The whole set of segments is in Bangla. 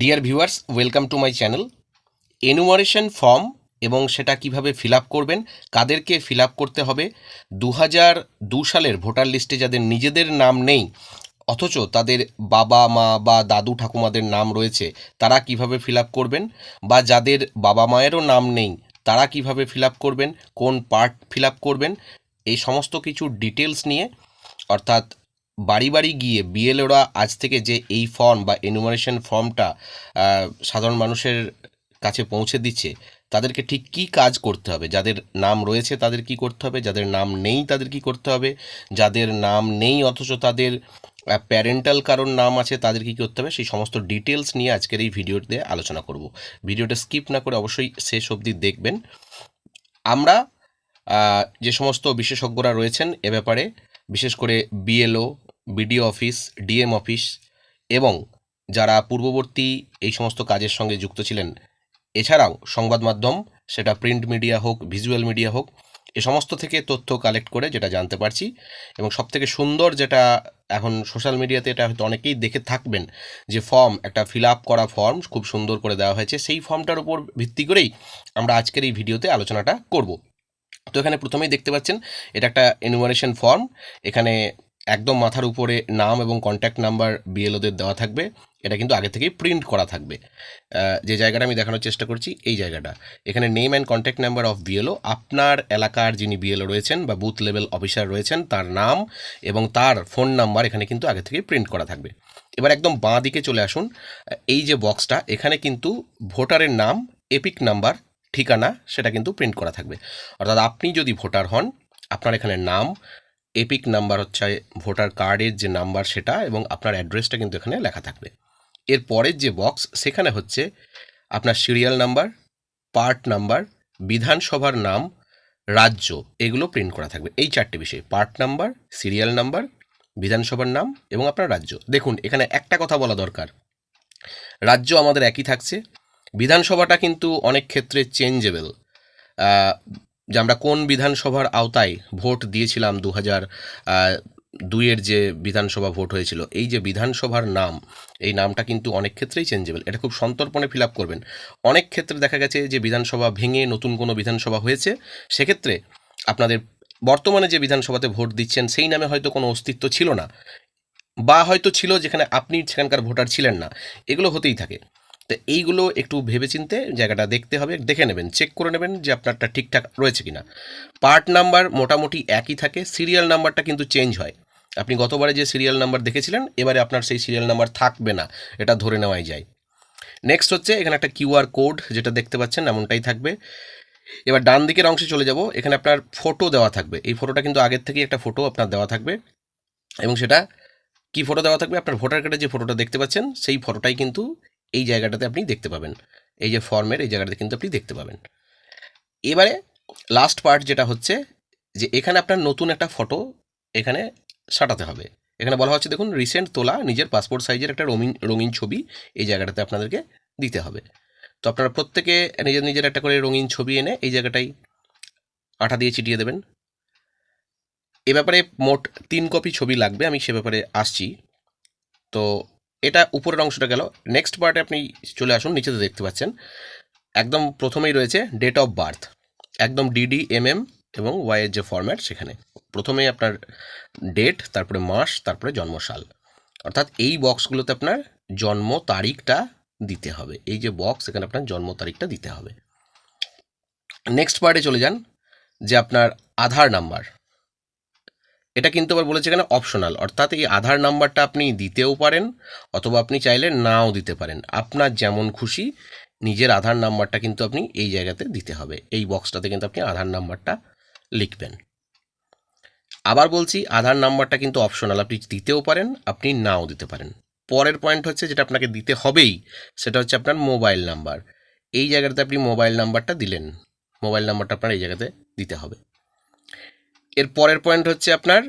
Dear viewers welcome to my channel enumeration form এবং সেটা কীভাবে ফিল করবেন, কাদেরকে ফিল করতে হবে দু দু সালের ভোটার লিস্টে যাদের নিজেদের নাম নেই, অথচ তাদের বাবা, মা বা দাদু, ঠাকুমাদের নাম রয়েছে, তারা কীভাবে ফিল করবেন? বা যাদের বাবা মায়েরও নাম নেই, তারা কীভাবে ফিল করবেন? কোন পার্ট ফিল করবেন? এই সমস্ত কিছু ডিটেলস নিয়ে, অর্থাৎ বাড়ি বাড়ি গিয়ে বিএলওরা আজ থেকে যে এই ফর্ম বা এনুমারেশন ফর্মটা সাধারণ মানুষের কাছে পৌঁছে দিচ্ছে, তাদেরকে ঠিক কী কাজ করতে হবে? যাদের নাম রয়েছে তাদের কি করতে হবে? যাদের নাম নেই তাদের কি করতে হবে? যাদের নাম নেই অথচ তাদের প্যারেন্টাল কারণ নাম আছে তাদের কি করতে হবে? সেই সমস্ত ডিটেলস নিয়ে আজকের এই ভিডিওতে আলোচনা করব। ভিডিওটা স্কিপ না করে অবশ্যই শেষ অবধি দেখবেন। আমরা যে সমস্ত বিশেষজ্ঞরা রয়েছেন এ ব্যাপারে বিশেষ করে BLO, BDO office, DM office এবং যারা পূর্ববর্তী এই সমস্ত কাজের সঙ্গে যুক্ত ছিলেন, এছাড়াও সংবাদ মাধ্যম, সেটা প্রিন্ট মিডিয়া হোক, ভিজুয়াল মিডিয়া হোক, এ সমস্ত থেকে তথ্য কালেক্ট করে যেটা জানতে পারছি এবং সবথেকে সুন্দর যেটা এখন সোশ্যাল মিডিয়াতে এটা হয়তো অনেকেই দেখে থাকবেন যে ফর্ম, একটা ফিল আপ করা ফর্ম খুব সুন্দর করে দেওয়া হয়েছে। সেই ফর্মটার উপর ভিত্তি করেই আমরা আজকের এই ভিডিওতে আলোচনাটা করব। তো এখানে প্রথমেই দেখতে পাচ্ছেন, এটা একটা এনুমারেশন ফর্ম এখানে একদম মাথার উপরে নাম এবং কন্ট্যাক্ট নাম্বার বিএলওদের দেওয়া থাকবে, এটা কিন্তু আগে থেকেই প্রিন্ট করা থাকবে। যে জায়গাটা আমি দেখানোর চেষ্টা করছি, এই জায়গাটা। এখানে name and contact number of BLO আপনার এলাকার যিনি বিএলও রয়েছেন বা বুথ লেভেল অফিসার রয়েছেন, তার নাম এবং তার ফোন নাম্বার এখানে কিন্তু আগে থেকেই প্রিন্ট করা থাকবে। এবার একদম বাঁ দিকে চলে আসুন, এই যে বক্সটা এখানে কিন্তু ভোটারের নাম, এপিক নাম্বার ঠিকানা সেটা কিন্তু প্রিন্ট করা থাকবে। অর্থাৎ আপনি যদি ভোটার হন, আপনার এখানে নাম, এপিক নাম্বার হচ্ছে ভোটার কার্ডের যে নাম্বার সেটা এবং আপনার অ্যাড্রেসটা কিন্তু এখানে লেখা থাকবে। এর পরের যে বক্স সেখানে হচ্ছে আপনার সিরিয়াল নাম্বার পার্ট নাম্বার বিধানসভার নাম, রাজ্য, এগুলো প্রিন্ট করা থাকবে। এই চারটে বিষয় পার্ট নাম্বার সিরিয়াল নাম্বার বিধানসভার নাম এবং আপনার রাজ্য। দেখুন, এখানে একটা কথা বলা দরকার। রাজ্য আমাদের একই থাকছে বিধানসভাটা কিন্তু অনেক ক্ষেত্রে চেঞ্জেবল যে আমরা কোন বিধানসভার আওতায় ভোট দিয়েছিলাম দু হাজার দুইয়ের যে বিধানসভা ভোট হয়েছিল, এই যে বিধানসভার নাম, এই নামটা কিন্তু অনেক ক্ষেত্রেই চেঞ্জেবল এটা খুব সন্তর্পণে ফিল আপ করবেন। অনেক ক্ষেত্রে দেখা গেছে যে বিধানসভা ভেঙে নতুন কোনো বিধানসভা হয়েছে, সেক্ষেত্রে আপনাদের বর্তমানে যে বিধানসভাতে ভোট দিচ্ছেন, সেই নামে হয়তো কোনো অস্তিত্ব ছিল না, বা হয়তো ছিল যেখানে আপনি সেখানকার ভোটার ছিলেন না, এগুলো হতেই থাকে। তো এইগুলো একটু ভেবেচিন্তে জায়গাটা দেখতে হবে, দেখে নেবেন চেক করে নেবেন যে আপনারটা ঠিকঠাক রয়েছে কিনা। পার্ট নাম্বার মোটামুটি একই থাকে সিরিয়াল নাম্বারটা কিন্তু চেঞ্জ হয়। আপনি গতবারে যে সিরিয়াল নাম্বার দেখেছিলেন, এবারে আপনার সেই সিরিয়াল নাম্বার থাকবে না, এটা ধরে নেওয়াই যায়। নেক্সট হচ্ছে, এখানে একটা কিউআর কোড যেটা দেখতে পাচ্ছেন, এমনটাই থাকবে। এবার ডান দিকের অংশে চলে যাব, এখানে আপনার ফটো দেওয়া থাকবে। এই ফটোটা কিন্তু আগের থেকেই একটা ফটো আপনার দেওয়া থাকবে। এবং সেটা কি ফটো দেওয়া থাকবে? আপনার ভোটার কার্ডে যে ফটোটা দেখতে পাচ্ছেন, সেই ফটোটাই কিন্তু এই জায়গাটাতে আপনি দেখতে পাবেন। এই যে ফর্মের এই জায়গাটাতে কিন্তু আপনি দেখতে পাবেন। এবারে লাস্ট পার্ট যেটা হচ্ছে যে এখানে আপনার নতুন একটা ফটো এখানে সাটাতে হবে। এখানে বলা হচ্ছে দেখুন রিসেন্ট তোলা নিজের পাসপোর্ট সাইজের একটা রঙিন রঙিন ছবি এই জায়গাটাতে আপনাদেরকে দিতে হবে। তো আপনারা প্রত্যেকে নিজের নিজের একটা করে রঙিন ছবি এনে এই জায়গাটাই আঠা দিয়ে চিটিয়ে দেবেন। এ ব্যাপারে মোট তিন কপি ছবি লাগবে, আমি সে ব্যাপারে আসছি। তো এটা উপরের অংশটা গেল। নেক্সট পার্টে আপনি চলে আসুন, নিচেতে দেখতে পাচ্ছেন। একদম প্রথমেই রয়েছে ডেট অফ বার্থ একদম ডিডি এমএম এবং ওয়াইয়ের যে ফরম্যাট সেখানে। প্রথমেই আপনার ডেট তারপরে মাস, তারপরে জন্মসাল। অর্থাৎ এই বক্সগুলোতে আপনার জন্ম তারিখটা দিতে হবে। এই যে বক্স এখানে আপনার জন্ম তারিখটা দিতে হবে। নেক্সট পার্টে চলে যান, যে আপনার আধার নাম্বার এটা কিন্তু আবার বলেছে এখানে অপশনাল অর্থাৎ এই আধার নাম্বারটা আপনি দিতেও পারেন অথবা আপনি চাইলে নাও দিতে পারেন। আপনার যেমন খুশি নিজের আধার নাম্বারটা কিন্তু আপনি এই জায়গাতে দিতে হবে। এই বক্সটাতে কিন্তু আপনি আধার নাম্বারটা লিখবেন। আবার বলছি, আধার নাম্বারটা কিন্তু অপশনাল আপনি দিতেও পারেন, আপনি নাও দিতে পারেন। পরের পয়েন্ট হচ্ছে যেটা আপনাকে দিতে হবেই, সেটা হচ্ছে আপনার মোবাইল নাম্বার এই জায়গাটাতে আপনি মোবাইল নাম্বারটা দিলেন মোবাইল নাম্বারটা আপনার এই জায়গাতে দিতে হবে। এর পরের পয়েন্ট হচ্ছে আপনার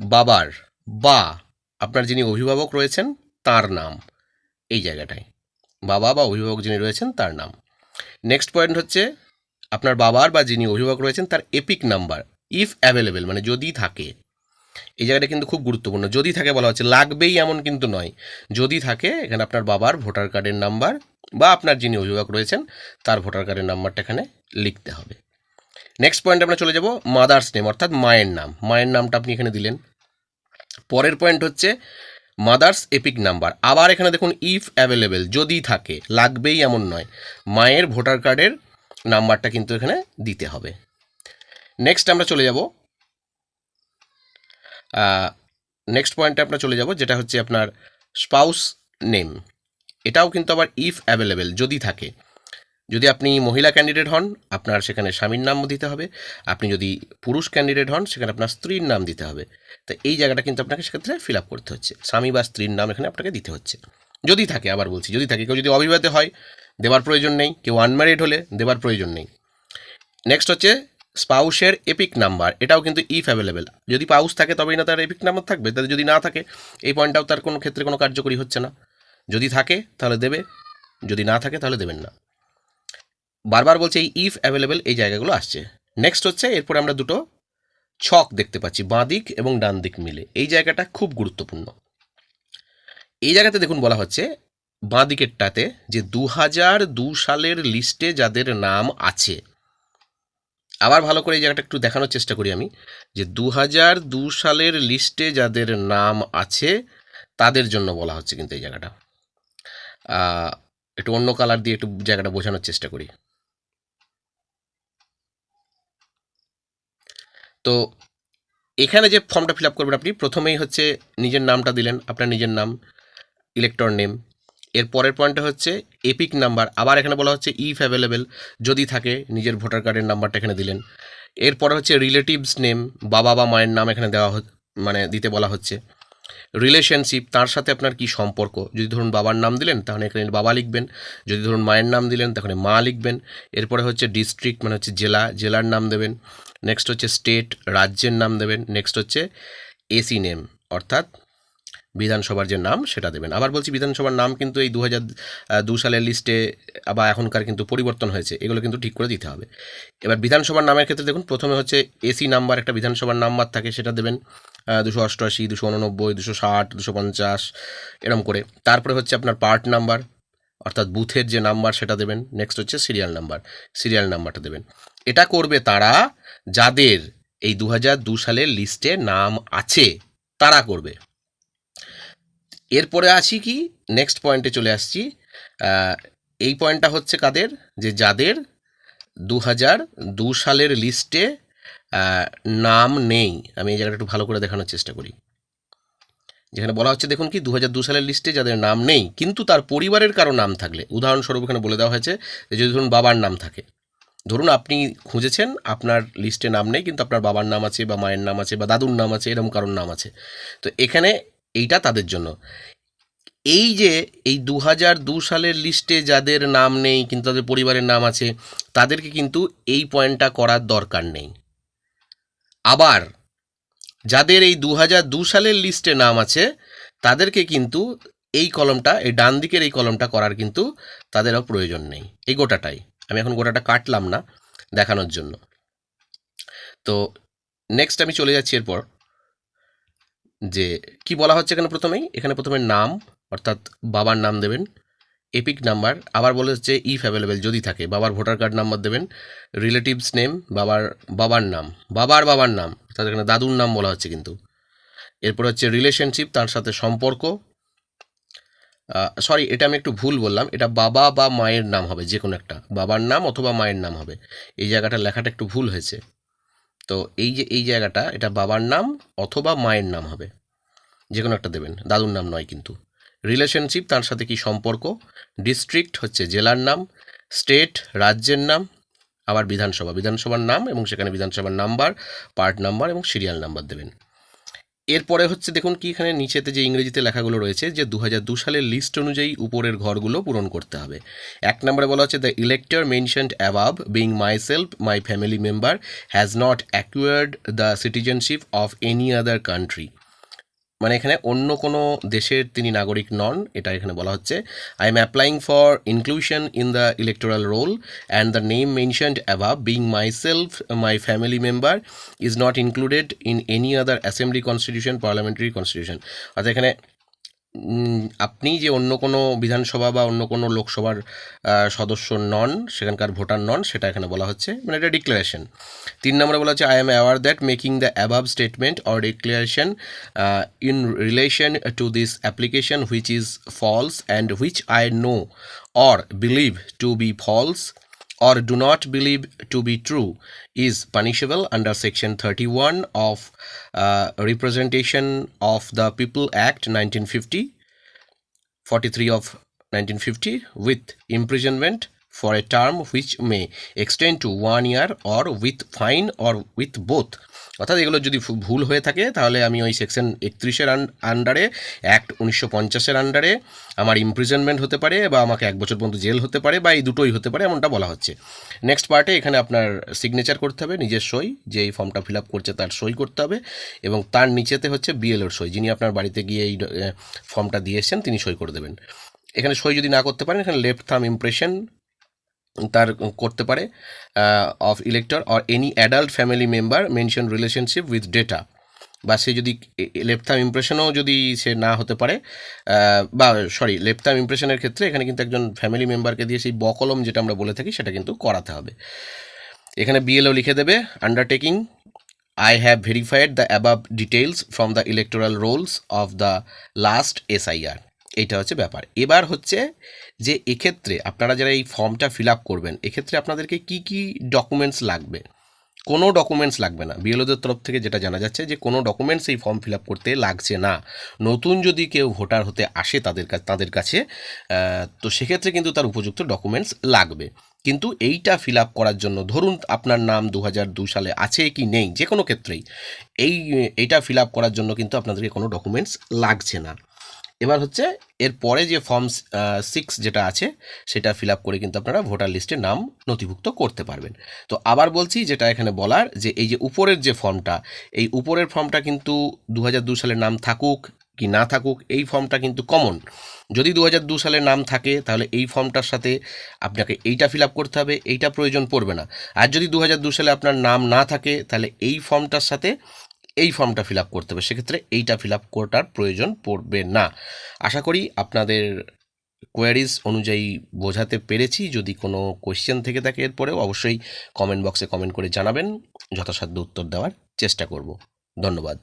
বাবার, বা আপনার যিনি অভিভাবক রয়েছেন, তার নাম। এই জায়গাটায়। বাবা বা অভিভাবক যিনি রয়েছেন, তার নাম। নেক্সট পয়েন্ট হচ্ছে আপনার বাবার বা যিনি অভিভাবক রয়েছেন, তার এপিক নাম্বার ইফ অ্যাভেলেবেল মানে যদি থাকে। এই জায়গাটা কিন্তু খুব গুরুত্বপূর্ণ। যদি থাকে বলা হচ্ছে, লাগবেই এমন কিন্তু নয়। যদি থাকে, এখানে আপনার বাবার ভোটার কার্ডের নাম্বার, বা আপনার যিনি অভিভাবক রয়েছেন, তার ভোটার কার্ডের নাম্বারটা এখানে লিখতে হবে। নেক্সট পয়েন্ট আমরা চলে যাব মাদার্স নেম অর্থাৎ মায়ের নাম। মায়ের নামটা আপনি এখানে দিলেন। পরের পয়েন্ট হচ্ছে মাদার্স এপিক নাম্বার আবার এখানে দেখুন ইফ অ্যাভেলেবেল যদি থাকে, লাগবেই এমন নয়। মায়ের ভোটার কার্ডের নাম্বারটা কিন্তু এখানে দিতে হবে। নেক্সট আমরা চলে যাব নেক্সট পয়েন্টে আমরা চলে যাব, যেটা হচ্ছে আপনার স্পাউস নেম এটাও কিন্তু আবার ইফ অ্যাভেলেবেল যদি থাকে। যদি আপনি মহিলা ক্যান্ডিডেট হন, আপনার সেখানে স্বামীর নাম দিতে হবে। আপনি যদি পুরুষ ক্যান্ডিডেট হন, সেখানে আপনার স্ত্রীর নাম দিতে হবে। তো এই জায়গাটা কিন্তু আপনাকে সেক্ষেত্রে ফিল আপ করতে হচ্ছে। স্বামী বা স্ত্রীর নাম এখানে আপনাকে দিতে হচ্ছে। যদি থাকে, আবার বলছি, যদি থাকে, কেউ যদি অবিবাহিত হয় দেওয়ার প্রয়োজন নেই। কেউ আনম্যারিড হলে দেওয়ার প্রয়োজন নেই। নেক্সট হচ্ছে স্পাউসের এপিক নাম্বার এটাও কিন্তু ইফ অ্যাভেলেবেল যদি পাউস থাকে, তবেই না তার এপিক নাম্বার থাকবে। তাদের যদি না থাকে, এই পয়েন্টটাও তার কোনো ক্ষেত্রে কোনো কার্যকরী হচ্ছে না। যদি থাকে, তাহলে দেবে। যদি না থাকে, তাহলে দেবেন না। বারবার বলছে এই ইফ অ্যাভেলেবেল এই জায়গাগুলো আসছে। নেক্সট হচ্ছে এরপরে আমরা দুটো ছক দেখতে পাচ্ছি, বাঁ দিক এবং ডান দিক মিলে। এই জায়গাটা খুব গুরুত্বপূর্ণ। এই জায়গাতে দেখুন বলা হচ্ছে, বাঁ দিকেরটাতে যে দু হাজার দু সালের লিস্টে যাদের নাম আছে, আবার ভালো করে এই জায়গাটা একটু দেখানোর চেষ্টা করি আমি, যে দু হাজার দু সালের লিস্টে যাদের নাম আছে, তাদের জন্য বলা হচ্ছে কিন্তু এই জায়গাটা। একটু অন্য কালার দিয়ে একটু জায়গাটা বোঝানোর চেষ্টা করি। তো এখানে যে ফর্মটা ফিল আপ করবেন আপনি, প্রথমেই হচ্ছে নিজের নামটা দিলেন, আপনার নিজের নাম ইলেকটর নেম এর পরের পয়েন্টটা হচ্ছে এপিক নাম্বার আবার এখানে বলা হচ্ছে ইফ অ্যাভেলেবেল যদি থাকে নিজের ভোটার কার্ডের নাম্বারটা এখানে দিলেন। এরপরে হচ্ছে রিলেটিভস নেম বাবা বা মায়ের নাম এখানে দেওয়া মানে দিতে বলা হচ্ছে। রিলেশনশিপ তার সাথে আপনার কি সম্পর্ক? যদি ধরুন বাবার নাম দিলেন, তাহলে এখানে বাবা লিখবেন। যদি ধরুন মায়ের নাম দিলেন, তাহলে মা লিখবেন। এরপরে হচ্ছে ডিস্ট্রিক্ট মানে হচ্ছে জেলা, জেলার নাম দেবেন। নেক্সট হচ্ছে স্টেট রাজ্যের নাম দেবেন। নেক্সট হচ্ছে এসি নেম অর্থাৎ বিধানসভার যে নাম, সেটা দেবেন। আবার বলছি বিধানসভার নাম কিন্তু এই দু সালের লিস্টে বা এখনকার কিন্তু পরিবর্তন হয়েছে। এগুলো কিন্তু ঠিক করে দিতে হবে। এবার বিধানসভার নামের ক্ষেত্রে দেখুন, প্রথমে হচ্ছে এসি নাম্বার একটা বিধানসভার নাম্বার থাকে, সেটা দেবেন দুশো অষ্টআশি, দুশো উননব্বই, দুশো ষাট, দুশো পঞ্চাশ, এরম করে। তারপরে হচ্ছে আপনার পার্ট নাম্বার অর্থাৎ বুথের যে নাম্বার সেটা দেবেন নেক্সট হচ্ছে সিরিয়াল নাম্বার সিরিয়াল নাম্বারটা দেবেন। এটা করবে তারা যাদের এই দু দু সালের লিস্টে নাম আছে, তারা করবে। এরপরে আসি কি? নেক্সট পয়েন্টে চলে আসছি। এই পয়েন্টটা হচ্ছে কাদের? যে যাদের দু দু সালের লিস্টে নাম নেই। আমি এই জায়গাটা একটু ভালো করে দেখানোর চেষ্টা করি। যেখানে বলা হচ্ছে, দেখুন কি দু সালের লিস্টে যাদের নাম নেই, কিন্তু তার পরিবারের কারও নাম থাকলে, উদাহরণস্বরূপ এখানে বলে দেওয়া হয়েছে যে যদি ধরুন বাবার নাম থাকে, ধরুন আপনি খুঁজেছেন, আপনার লিস্টে নাম নেই, কিন্তু আপনার বাবার নাম আছে বা মায়ের নাম আছে বা দাদুর নাম আছে, এরকম কারোর নাম আছে, তো এখানে এইটা তাদের জন্য। এই যে, এই দু হাজার দু সালের লিস্টে যাদের নাম নেই, কিন্তু তাদের পরিবারের নাম আছে, তাদেরকে কিন্তু এই পয়েন্টটা করার দরকার নেই। আবার যাদের এই দু দু সালের লিস্টে নাম আছে, তাদেরকে কিন্তু এই কলমটা, এই ডান দিকের এই কলমটা করার কিন্তু তাদেরও প্রয়োজন নেই। এই গোটাটাই। আমি এখন গোটাটা কাটলাম না দেখানোর জন্য। তো নেক্সট আমি চলে যাচ্ছি এরপর যে কি বলা হচ্ছে এখানে প্রথমেই? এখানে প্রথমে নাম, অর্থাৎ বাবার নাম দেবেন, এপিক নাম্বার, আবার বলে হচ্ছে ইফ অ্যাভেলেবেল যদি থাকে, বাবার ভোটার কার্ড নাম্বার দেবেন রিলেটিভস নেম বাবার বাবার নাম, বাবার বাবার নাম। অর্থাৎ এখানে দাদুর নাম বলা হচ্ছে কিন্তু। এরপর হচ্ছে রিলেশনশিপ তার সাথে সম্পর্ক। সরি এটা আমি একটু ভুল বললাম। এটা বাবা বা মায়ের নাম হবে যে কোনো একটা। বাবার নাম অথবা মায়ের নাম হবে। এই জায়গাটা লেখাটা একটু ভুল হয়েছে। তো এই যে, এই জায়গাটা, এটা বাবার নাম অথবা মায়ের নাম হবে। যে কোনো একটা দেবেন, দাদুর নাম নয় কিন্তু। রিলেশনশিপ তার সাথে কি সম্পর্ক? ডিস্ট্রিক্ট হচ্ছে জেলার নাম স্টেট রাজ্যের নাম আবার বিধানসভা। বিধানসভার নাম এবং সেখানে বিধানসভার নাম্বার, পার্ট নাম্বার এবং সিরিয়াল নাম্বার দেবেন। এরপরে হচ্ছে দেখুন কি এখানে নিচেতে যে ইংরেজিতে লেখাগুলো রয়েছে যে দু সালের লিস্ট অনুযায়ী উপরের ঘরগুলো পূরণ করতে হবে। এক নম্বরে বলা হচ্ছে the elector mentioned above being myself my family member has not acquired the citizenship of any other country মানে এখানে অন্য কোনো দেশের তিনি নাগরিক নন, এটা এখানে বলা হচ্ছে। I am applying for inclusion in the electoral roll and the name mentioned above being myself my family member is not included in any other assembly constitution parliamentary constitution অর্থাৎ এখানে আপনি যে অন্য কোনো বিধানসভা বা অন্য কোনো লোকসভার সদস্য নন, সেখানকার ভোটার নন, সেটা এখানে বলা হচ্ছে মানে এটা ডিক্লারেশন তিন নম্বরে বলা হচ্ছে I am aware that making the above statement or declaration in relation to this application which is false and which I know or believe to be false or do not believe to be true is punishable under section 31 of uh, representation of the people act 1950 43 of 1950 with imprisonment for a term which may extend to one year or with fine or with both. অর্থাৎ এগুলো যদি ভুল হয়ে থাকে, তাহলে আমি ওই সেকশন একত্রিশের আন্ডারে অ্যাক্ট উনিশশো পঞ্চাশের আন্ডারে আমার ইমপ্রিজনমেন্ট হতে পারে বা আমাকে এক বছর পর্যন্ত জেল হতে পারে বা এই দুটোই হতে পারে, এমনটা বলা হচ্ছে। নেক্সট পার্টে এখানে আপনার সিগনেচার করতে হবে, নিজের সই, যে এই ফর্মটা ফিল আপ করছে তার সই করতে হবে এবং তার নিচেতে হচ্ছে বিএলওর সই, যিনি আপনার বাড়িতে গিয়ে এই ফর্মটা দিয়ে এসছেন তিনি সই করে দেবেন। এখানে সই যদি না করতে পারেন, এখানে লেফট থাম ইমপ্রেশন তার করতে পারে of elector or any adult family member mention relationship with data বা সে যদি লেফট থাম ইমপ্রেশনও যদি সে না হতে পারে বা সরি লেফট থাম ইমপ্রেশনের ক্ষেত্রে এখানে কিন্তু একজন ফ্যামিলি মেম্বারকে দিয়ে সেই বকলম যেটা আমরা বলে থাকি, সেটা কিন্তু করাতে হবে। এখানে বিএলও লিখে দেবে undertaking I have verified the above details from the electoral rolls of the last SIR এইটা হচ্ছে ব্যাপার। এবার হচ্ছে যে এক্ষেত্রে আপনারা যারা এই ফর্মটা ফিল আপ করবেন, এক্ষেত্রে আপনাদেরকে কি কি ডকুমেন্টস লাগবে? কোনো ডকুমেন্টস লাগবে না। বিএলওদের তরফ থেকে যেটা জানা যাচ্ছে যে, কোনো ডকুমেন্টস এই ফর্ম ফিল আপ করতে লাগছে না। নতুন যদি কেউ ভোটার হতে আসে তাদের কাছে তাদের কাছে তো সেক্ষেত্রে কিন্তু তার উপযুক্ত ডকুমেন্টস লাগবে। কিন্তু এইটা ফিল আপ করার জন্য ধরুন আপনার নাম দু সালে আছে কি নেই যে কোনো ক্ষেত্রেই, এই, এইটা ফিল আপ করার জন্য কিন্তু আপনাদেরকে কোনো ডকুমেন্টস লাগছে না। এবার হচ্ছে এর পরে যে ফর্ম সিক্স যেটা আছে, সেটা ফিল করে কিন্তু আপনারা ভোটার লিস্টে নাম নথিভুক্ত করতে পারবেন। তো আবার বলছি যেটা এখানে বলার যে এই যে উপরের যে ফর্মটা এই উপরের ফর্মটা কিন্তু দু সালের নাম থাকুক কি না থাকুক, এই ফর্মটা কিন্তু কমন যদি দু সালের নাম থাকে, তাহলে এই ফর্মটার সাথে আপনাকে এইটা ফিল করতে হবে, এইটা প্রয়োজন পড়বে না। আর যদি দু সালে আপনার নাম না থাকে, তাহলে এই ফর্মটার সাথে এই ফর্মটা ফিল আপ করতে হবে। সেক্ষেত্রে এইটা ফিল আপ করার প্রয়োজন পড়বে না। আশা করি আপনাদের কোয়ারিজ অনুযায়ী বোঝাতে পেরেছি। যদি কোনো কোয়েশ্চেন থেকে থাকে এরপরেও অবশ্যই কমেন্ট বক্সে কমেন্ট করে জানাবেন। যথাসাধ্য উত্তর দেওয়ার চেষ্টা করব। ধন্যবাদ।